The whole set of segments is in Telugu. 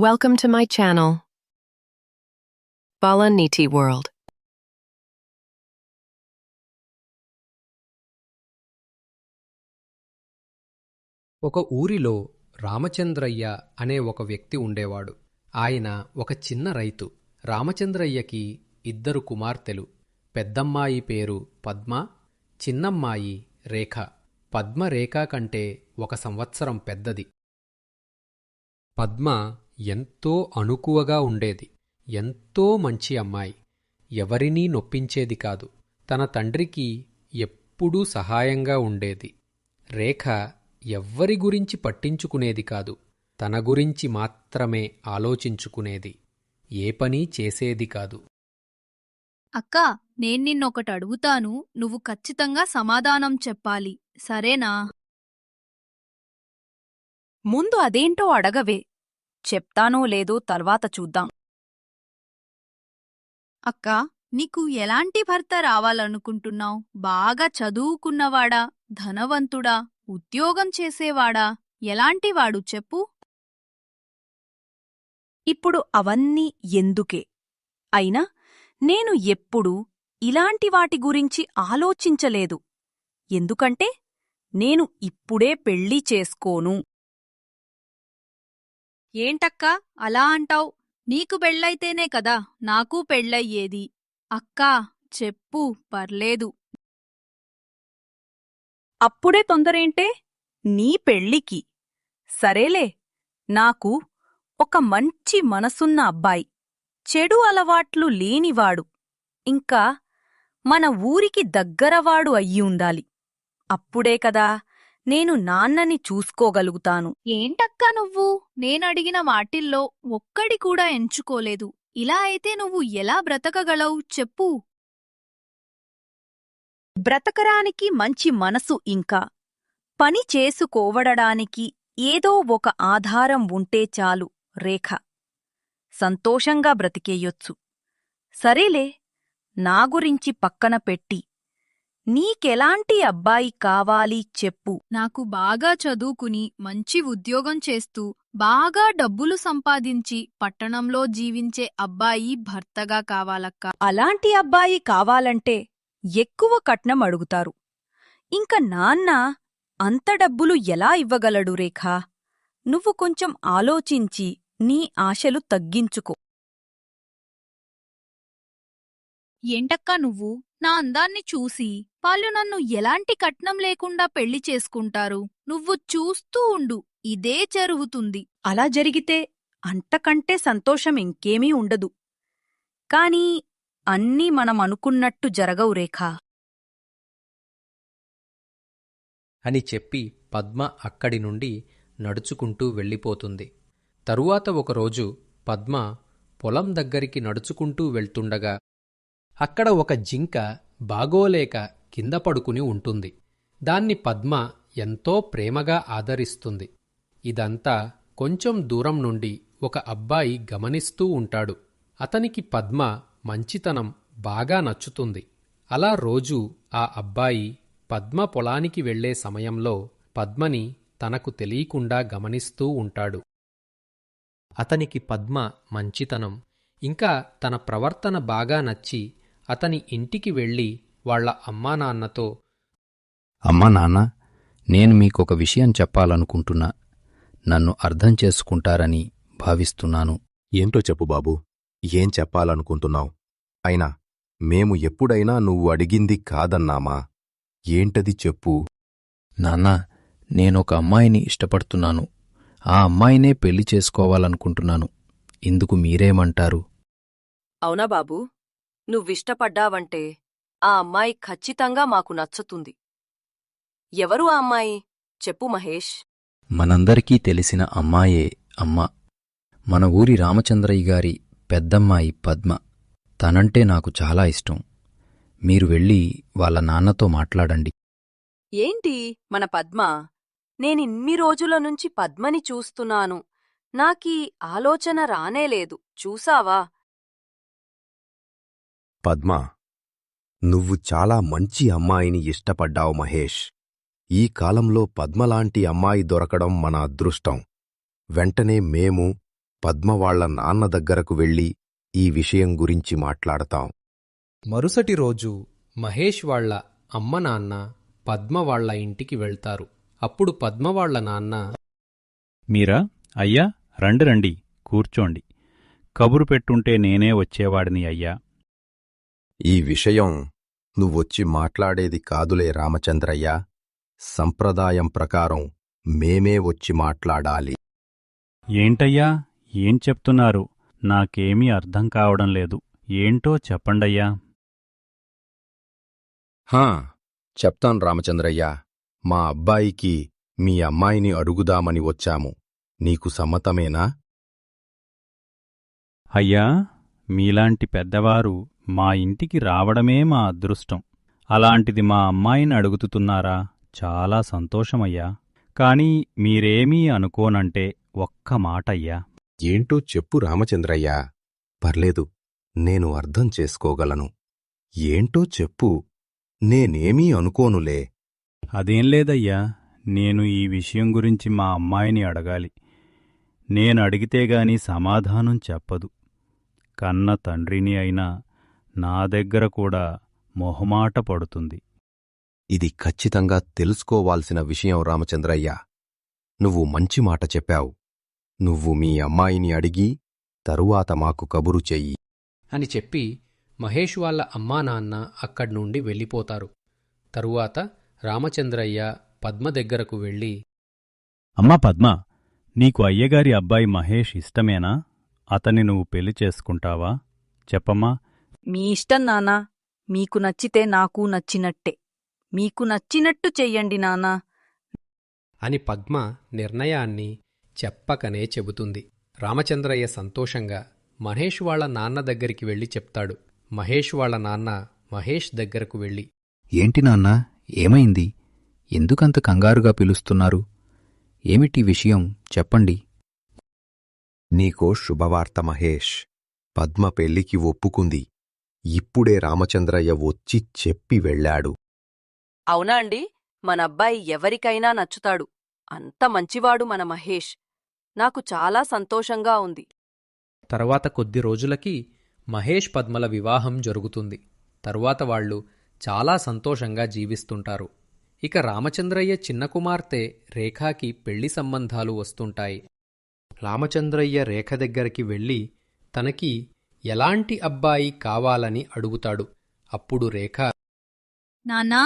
Welcome to my channel. Bala Niti World. ఒక ఊరిలో రామచంద్రయ్య అనే ఒక వ్యక్తి ఉండేవాడు. ఆయన ఒక చిన్న రైతు. రామచంద్రయ్యకి ఇద్దరు కుమార్తెలు. పెద్దమ్మాయి పేరు పద్మ చిన్నమ్మాయి రేఖ. పద్మ రేఖ కంటే ఒక సంవత్సరం పెద్దది. పద్మ ఎంతో అణుకువగా ఉండేది. ఎంతో మంచి అమ్మాయి. ఎవరినీ నొప్పించేది కాదు. తన తండ్రికి ఎప్పుడూ సహాయంగా ఉండేది. రేఖ ఎవ్వరి గురించి పట్టించుకునేది కాదు. తన గురించి మాత్రమే ఆలోచించుకునేది. ఏ పనీ చేసేది కాదు. అక్క నేను నిన్నొకటి అడుగుతాను. నువ్వు ఖచ్చితంగా సమాధానం చెప్పాలి. సరేనా? ముందు అదేంటో అడగవే. చెప్తానో లేదో తర్వాత చూద్దాం. అక్క నీకు ఎలాంటి భర్త రావాలనుకుంటున్నావు? బాగా చదువుకున్నవాడా? ధనవంతుడా? ఉద్యోగం చేసేవాడా? ఎలాంటివాడు చెప్పు. ఇప్పుడు అవన్నీ ఎందుకే? అయినా నేను ఎప్పుడూ ఇలాంటి వాటి గురించి ఆలోచించలేదు. ఎందుకంటే నేను ఇప్పుడే పెళ్ళి చేసుకోను. ఏంటక్కా అలా అంటావ్? నీకు పెళ్ళైతేనే కదా నాకూ పెళ్ళయ్యేది. అక్కా చెప్పు పర్లేదు. అప్పుడే తొందరేంటే? నీ పెళ్ళికి. సరేలే నాకు ఒక మంచి మనసున్న అబ్బాయి. చెడు అలవాట్లు లేనివాడు. ఇంకా మన ఊరికి దగ్గరవాడు అయ్యి ఉండాలి. అప్పుడే కదా నేను నాన్నని చూసుకోగలుగుతాను. ఏంటక్కా నువ్వు? నేనడిగిన వాటిల్లో ఒక్కడి కూడా ఎంచుకోలేదు. ఇలా అయితే నువ్వు ఎలా బ్రతకగలవు చెప్పు. బ్రతకరానికి మంచి మనసు ఇంకా. పని చేసుకోవడడానికి ఏదో ఒక ఆధారం ఉంటే చాలు రేఖ. సంతోషంగా బ్రతికేయొచ్చు. సరేలే నా గురించి పక్కన పెట్టి నీకెలాంటి అబ్బాయి కావాలి చెప్పు. నాకు బాగా చదువుకుని మంచి ఉద్యోగం చేస్తూ బాగా డబ్బులు సంపాదించి పట్టణంలో జీవించే అబ్బాయి భర్తగా కావాలక్కా. అలాంటి అబ్బాయి కావాలంటే ఎక్కువ కట్నం అడుగుతారు. ఇంక నాన్న అంత డబ్బులు ఎలా ఇవ్వగలడు రేఖా? నువ్వు కొంచెం ఆలోచించి నీ ఆశలు తగ్గించుకో. ఏంటక్కా నువ్వు? నా అందాన్ని చూసి వాళ్ళు నన్ను ఎలాంటి కట్నం లేకుండా పెళ్ళి చేసుకుంటారు? నువ్వు చూస్తూ ఉండు ఇదే జరుగుతుంది. అలా జరిగితే అంతకంటే సంతోషం ఇంకేమీ ఉండదు. కాని అన్నీ మనం అనుకున్నట్టు జరగవు రేఖా. అని చెప్పి పద్మ అక్కడి నుండి నడుచుకుంటూ వెళ్ళిపోతుంది. తరువాత ఒకరోజు పద్మ పొలం దగ్గరికి నడుచుకుంటూ వెళ్తుండగా అక్కడ ఒక జింక బాగోలేక కింద పడుకుని ఉంటుంది. దాన్ని పద్మ ఎంతో ప్రేమగా ఆదరిస్తుంది. ఇదంతా కొంచెం దూరం నుండి ఒక అబ్బాయి గమనిస్తూ ఉంటాడు. అతనికి పద్మ మంచితనం బాగా నచ్చుతుంది. అలా రోజూ ఆ అబ్బాయి పద్మ పొలానికి వెళ్ళే సమయంలో పద్మని తనకు తెలియకుండా గమనిస్తూ ఉంటాడు. అతనికి పద్మ మంచితనం ఇంకా తన ప్రవర్తన బాగా నచ్చి అతని ఇంటికి వెళ్ళి వాళ్ళ అమ్మానాన్నతో అమ్మా నాన్న నేను మీకొక విషయం చెప్పాలనుకుంటున్నా. నన్ను అర్థం చేసుకుంటారని భావిస్తున్నాను. ఏంటో చెప్పు బాబూ ఏం చెప్పాలనుకుంటున్నావు? అయినా మేము ఎప్పుడైనా నువ్వు అడిగింది కాదన్నామా? ఏంటది చెప్పు. నాన్న నేనొక అమ్మాయిని ఇష్టపడుతున్నాను. ఆ అమ్మాయినే పెళ్ళి చేసుకోవాలనుకుంటున్నాను. ఇందుకు మీరేమంటారు? అవునా బాబూ? నువ్విష్టపడ్డావంటే ఆ అమ్మాయి ఖచ్చితంగా మాకు నచ్చుతుంది. ఎవరు ఆ అమ్మాయి? చెప్పు మహేష్. మనందరికీ తెలిసిన అమ్మాయే అమ్మ. మన ఊరి రామచంద్రయ్య గారి పెద్దమ్మాయి పద్మ. తనంటే నాకు చాలా ఇష్టం. మీరు వెళ్ళి వాళ్ళ నాన్నతో మాట్లాడండి. ఏంటి? మన పద్మ? నేనిన్ని రోజుల నుంచి పద్మని చూస్తున్నాను. నాకీ ఆలోచన రానేలేదు. చూసావా? పద్మా నువ్వు చాలా మంచి అమ్మాయిని ఇష్టపడ్డావు మహేష్. ఈ కాలంలో పద్మలాంటి అమ్మాయి దొరకడం మన అదృష్టం. వెంటనే మేము పద్మ వాళ్ళ నాన్న దగ్గరకు వెళ్ళి ఈ విషయం గురించి మాట్లాడతాం. మరుసటి రోజు మహేష్ వాళ్ళ అమ్మ నాన్న పద్మ వాళ్ళ ఇంటికి వెళ్తారు. అప్పుడు పద్మ వాళ్ళ నాన్న మీరా? అయ్యా రండి రండి కూర్చోండి. కబురు పెట్టుంటే నేనే వచ్చేవాడిని అయ్యా. ఈ విషయం నువ్వొచ్చి మాట్లాడేది కాదులే రామచంద్రయ్య. సంప్రదాయం ప్రకారం మేమే వచ్చి మాట్లాడాలి. ఏంటయ్యా? ఏం చెప్తున్నారు? నాకేమీ అర్థం కావడం లేదు. ఏంటో చెప్పండయ్యా. హా చెప్తాను రామచంద్రయ్య. మా అబ్బాయికి మీ అమ్మాయిని అడుగుదామని వచ్చాము. నీకు సమ్మతమేనా? అయ్యా మీలాంటి పెద్దవారు మా ఇంటికి రావడమే మా అదృష్టం. అలాంటిది మా అమ్మాయిని అడుగుతున్నారా చాలా సంతోషమయ్యా. కాని మీరేమీ అనుకోనంటే ఒక్క మాటయ్యా. ఏంటో చెప్పు రామచంద్రయ్య. పర్లేదు నేను అర్థం చేసుకోగలను. ఏంటో చెప్పు నేనేమీ అనుకోనులే. అదేం లేదయ్యా నేను ఈ విషయం గురించి మా అమ్మాయిని అడగాలి. నేను అడిగితేగాని సమాధానం చెప్పదు. కన్న తండ్రిని అయినా నా దగ్గర కూడా మొహమాట పడుతుంది. ఇది ఖచ్చితంగా తెలుసుకోవాల్సిన విషయం రామచంద్రయ్య. నువ్వు మంచి మాట చెప్పావు. నువ్వు మీ అమ్మాయిని అడిగి తరువాత మాకు కబురు చెయ్యి. అని చెప్పి మహేష్ వాళ్ళ అమ్మా నాన్న అక్కడ్నుండి వెళ్ళిపోతారు. తరువాత రామచంద్రయ్య పద్మ దగ్గరకు వెళ్ళి అమ్మా పద్మ నీకు అయ్యగారి అబ్బాయి మహేష్ ఇష్టమేనా? అతన్ని నువ్వు పెళ్ళి చేసుకుంటావా? చెప్పమ్మా మీ ఇష్టం నానా మీకు నచ్చితే నాకు నచ్చినట్టే. మీకు నచ్చినట్టు చెయ్యండి నానా అని పద్మ నిర్ణయాన్ని చెప్పకనే చెబుతుంది. రామచంద్రయ్య సంతోషంగా మహేష్ వాళ్ళ నాన్న దగ్గరికి వెళ్ళి చెప్తాడు. మహేష్ వాళ్ళ నాన్న మహేష్ దగ్గరకు వెళ్ళి ఏంటి నాన్నా ఏమైంది? ఎందుకంత కంగారుగా పిలుస్తున్నారు? ఏమిటి విషయం? చెప్పండి. నీకో శుభవార్త మహేష్. పద్మ పెళ్ళికి ఒప్పుకుంది. ఇప్పుడే రామచంద్రయ్య వచ్చి చెప్పి వెళ్ళాడు. అవునా అండి? మన అబ్బాయి ఎవరికైనా నచ్చుతాడు. అంత మంచివాడు మన మహేష్. నాకు చాలా సంతోషంగా ఉంది. తర్వాత కొద్ది రోజులకి మహేష్ పద్మల వివాహం జరుగుతుంది. తరువాత వాళ్ళు చాలా సంతోషంగా జీవిస్తుంటారు. ఇక రామచంద్రయ్య చిన్న కుమార్తె రేఖాకి పెళ్ళి సంబంధాలు వస్తుంటాయి. రామచంద్రయ్య రేఖ దగ్గరికి వెళ్ళి తనకి ఎలాంటి అబ్బాయి కావాలని అడుగుతాడు? అప్పుడు రేఖ నాన్నా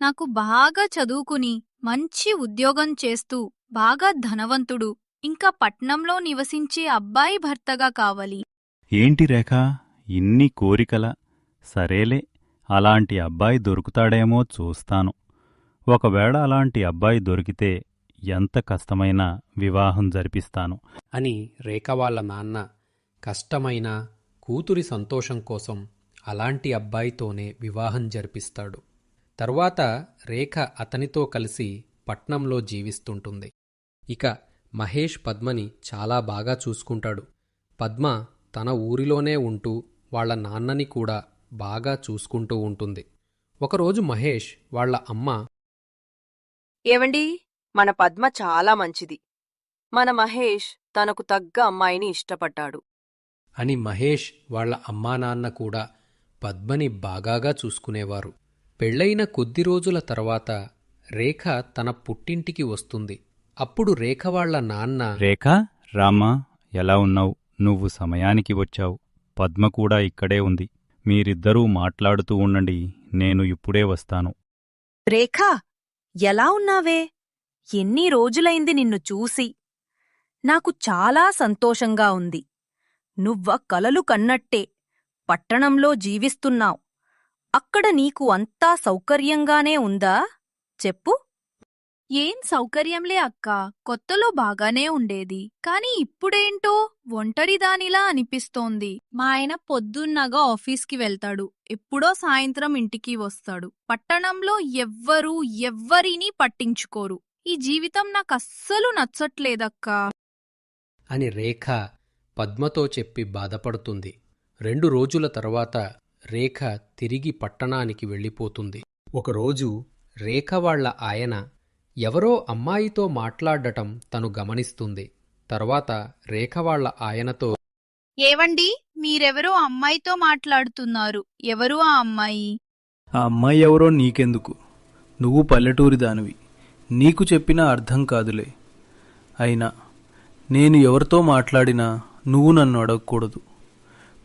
నాకు బాగా చదువుకుని మంచి ఉద్యోగం చేస్తూ బాగా ధనవంతుడు ఇంకా పట్నంలో నివసించే అబ్బాయి భర్తగా కావాలి. ఏంటి రేఖ? ఇన్ని కోరికల సరేలే అలాంటి అబ్బాయి దొరుకుతాడేమో చూస్తాను. ఒకవేళ అలాంటి అబ్బాయి దొరికితే ఎంత కష్టమైనా వివాహం జరిపిస్తాను? అని రేఖ వాళ్ళ నాన్న కష్టమైన కూతురి సంతోషం కోసం అలాంటి అబ్బాయితోనే వివాహం జరిపిస్తాడు. తర్వాత రేఖ అతనితో కలిసి పట్నంలో జీవిస్తుంటుంది. ఇక మహేష్ పద్మని చాలా బాగా చూసుకుంటాడు. పద్మ తన ఊరిలోనే ఉంటూ వాళ్ళ నాన్నని కూడా బాగా చూసుకుంటూ ఉంటుంది. ఒకరోజు మహేష్ వాళ్ళ అమ్మ ఏవండి మన పద్మ చాలా మంచిది. మన మహేష్ తనకు తగ్గ అమ్మాయిని ఇష్టపడ్డాడు. అని మహేష్ వాళ్ళ అమ్మానాన్న కూడా పద్మని బాగాగా చూసుకునేవారు. పెళ్ళైన కొద్ది రోజుల తర్వాత రేఖ తన పుట్టింటికి వస్తుంది. అప్పుడు రేఖ వాళ్ళ నాన్న రేఖ రామా ఎలా ఉన్నావు? నువ్వు సమయానికి వచ్చావు. పద్మ కూడా ఇక్కడే ఉంది. మీరిద్దరూ మాట్లాడుతూ ఉండండి నేను ఇప్పుడే వస్తాను. రేఖా ఎలా ఉన్నావే? ఎన్ని రోజులైంది నిన్ను చూసి? నాకు చాలా సంతోషంగా ఉంది. నువ్వ కలలు కన్నట్టే పట్టణంలో జీవిస్తున్నావ్. అక్కడ నీకు అంతా సౌకర్యంగానే ఉందా? చెప్పు. ఏం సౌకర్యంలే అక్క. కొత్తలో బాగానే ఉండేది. కాని ఇప్పుడేంటో ఒంటరిదానిలా అనిపిస్తోంది. మా ఆయన పొద్దున్నగా ఆఫీస్కి వెళ్తాడు. ఎప్పుడో సాయంత్రం ఇంటికి వస్తాడు. పట్టణంలో ఎవ్వరూ ఎవ్వరినీ పట్టించుకోరు. ఈ జీవితం నాకస్సలు నచ్చట్లేదక్కా. అని రేఖ పద్మతో చెప్పి బాధపడుతుంది. రెండు రోజుల తర్వాత రేఖ తిరిగి పట్టణానికి వెళ్ళిపోతుంది. ఒకరోజు రేఖ వాళ్ళ ఆయన ఎవరో అమ్మాయితో మాట్లాడటం తను గమనిస్తుంది. తర్వాత రేఖ వాళ్ళ ఆయనతో ఏవండి? మీరెవరో అమ్మాయితో మాట్లాడుతున్నారు. ఎవరు ఆ అమ్మాయి? ఆ అమ్మాయి ఎవరో నీకెందుకు? నువ్వు పల్లెటూరి దానివి. నీకు చెప్పినా అర్థం కాదులే. అయినా నేను ఎవరితో మాట్లాడినా నువ్వు నన్ను అడగకూడదు.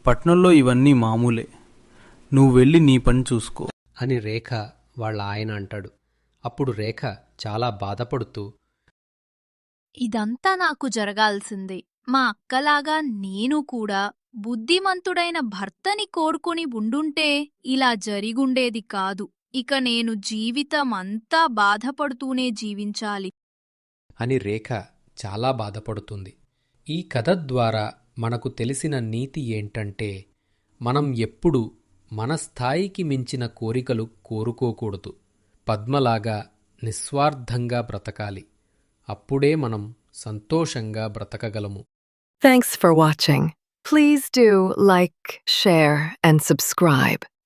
పట్నంలో ఇవన్నీ మామూలే. నువ్వు వెళ్ళి నీ పని చూసుకో. అని రేఖ వాళ్ళ ఆయన అంటాడు. అప్పుడు రేఖ చాలా బాధపడుతూ ఇదంతా నాకు జరగాల్సిందే. మా అక్కలాగా నేను కూడా బుద్ధిమంతుడైన భర్తని కోరుకుని ఉండుంటే ఇలా జరిగుండేది కాదు. ఇక నేను జీవితం అంతా బాధపడుతూనే జీవించాలి. అని రేఖ చాలా బాధపడుతుంది. ఈ కథ ద్వారా మనకు తెలిసిన నీతి ఏంటంటే మనం ఎప్పుడు మన స్థాయికి మించిన కోరికలు కోరుకోకూడదు. పద్మలాగా నిస్వార్థంగా బ్రతకాలి. అప్పుడే మనం సంతోషంగా బ్రతకగలము. Thanks for watching please do like share and subscribe